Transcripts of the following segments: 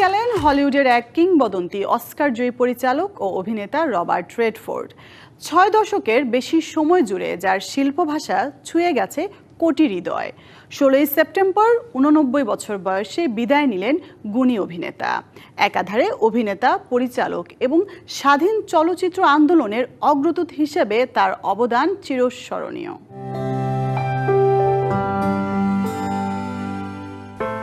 গেলেন হলিউডের এক কিংবদন্তি, অস্কার জয়ী পরিচালক ও অভিনেতা রবার্ট রেডফোর্ড। ছয় দশকের বেশি সময় জুড়ে যার শিল্প ভাষা ছুঁয়ে গেছে কোটি হৃদয়। ষোলোই সেপ্টেম্বর, উননব্বই বছর বয়সে বিদায় নিলেন গুণী অভিনেতা। একাধারে অভিনেতা, পরিচালক এবং স্বাধীন চলচ্চিত্র আন্দোলনের অগ্রদূত হিসেবে তার অবদান চিরস্মরণীয়।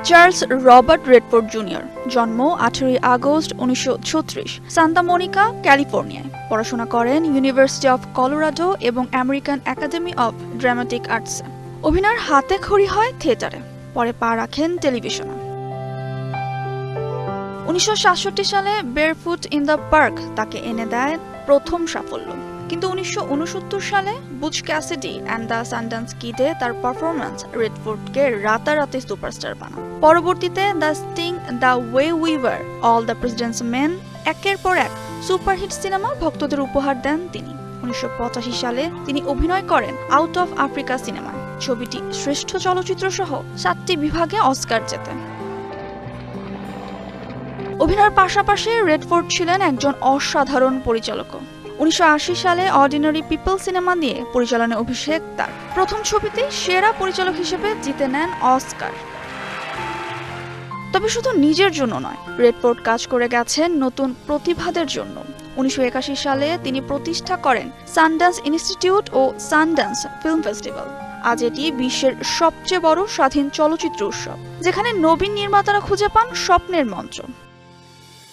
চার্লস রবার্ট রেডফোর্ড জুনিয়র, জন্ম আঠেরোই আগস্ট উনিশশো ছত্রিশ, সান্তা মনিকা, ক্যালিফোর্নিয়ায়। পড়াশোনা করেন ইউনিভার্সিটি অফ কলোরাডো এবং আমেরিকান একাডেমি অফ ড্রামাটিক আর্টসে। অভিনয়ের হাতে খড়ি হয় থিয়েটারে, পরে পা রাখেন টেলিভিশনে। উনিশশো সাতষট্টি সালে বেরফুট ইন দ্য পার্ক তাকে এনে দেয় প্রথম সাফল্য। কিন্তু উনিশশো উনসত্তর সালে Butch Cassidy and the Sundance কিডে তার পারফরম্যান্স রেডফোর্ডকে রাতারাতি সুপারস্টার বানায়। পরবর্তীতে the sting the way we were all the president's men একের পর এক সুপারহিট সিনেমা ভক্তদের উপহার দেন তিনি। উনিশশো পঁচাশি সালে তিনি অভিনয় করেন আউট অফ আফ্রিকা সিনেমায় ছবিটি শ্রেষ্ঠ চলচ্চিত্র সহ সাতটি বিভাগে অস্কার জেতে অভিনয়ের পাশাপাশি রেডফোর্ড ছিলেন একজন অসাধারণ পরিচালক উনিশশো আশি সালে অর্ডিনারি পিপল সিনেমা নিয়ে পরিচালনায় অভিষেক তার। প্রথম ছবিতে সেরা পরিচালক হিসেবে জিতে নেন অস্কার। তবে শুধু নিজের জন্য নয় রেডপোর্ট কাজ করে গেছেন নতুন প্রতিভাদের জন্য। উনিশশো একাশি সালে তিনি প্রতিষ্ঠা করেন সানডান্স ইনস্টিটিউট ও সানডান্স ফিল্ম ফেস্টিভ্যাল আজ এটি বিশ্বের সবচেয়ে বড় স্বাধীন চলচ্চিত্র উৎসব, যেখানে নবীন নির্মাতারা খুঁজে পান স্বপ্নের মঞ্চ।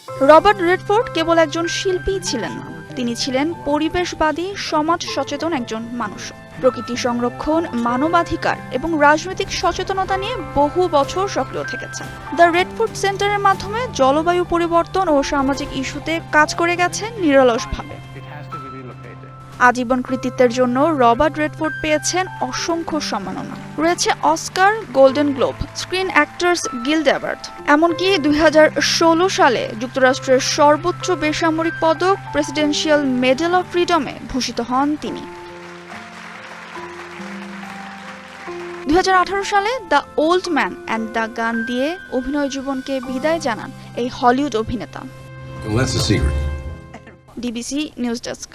রবার্ট রেডফোর্ড কেবল একজন শিল্পী ছিলেন না তিনি ছিলেন পরিবেশবাদী, সমাজ সচেতন একজন মানুষ। প্রকৃতি সংরক্ষণ, মানবাধিকার এবং রাজনৈতিক সচেতনতা নিয়ে বহু বছর সক্রিয় থেকেছেন। দ্য রেড ফুড সেন্টারের মাধ্যমে জলবায়ু পরিবর্তন ও সামাজিক ইস্যুতে কাজ করে গেছেন নিরলসভাবে। আজীবন কৃতিত্বের জন্য রবার্ট রেডফোর্ড পেয়েছেন অসংখ্য সম্মাননা। রয়েছে Oscar golden globe screen actors guild award. এমনকি দুই হাজার ষোলো সালে যুক্তরাষ্ট্রের সর্বোচ্চ বেসামরিক পদক প্রেসিডেন্সিয়াল মেডেল অফ ফ্রিডমে ভূষিত হন তিনি। দুই সালে the old man and the gun দিয়ে অভিনয় জীবনকে বিদায় জানান এই হলিউড অভিনেতা. DBC news desk.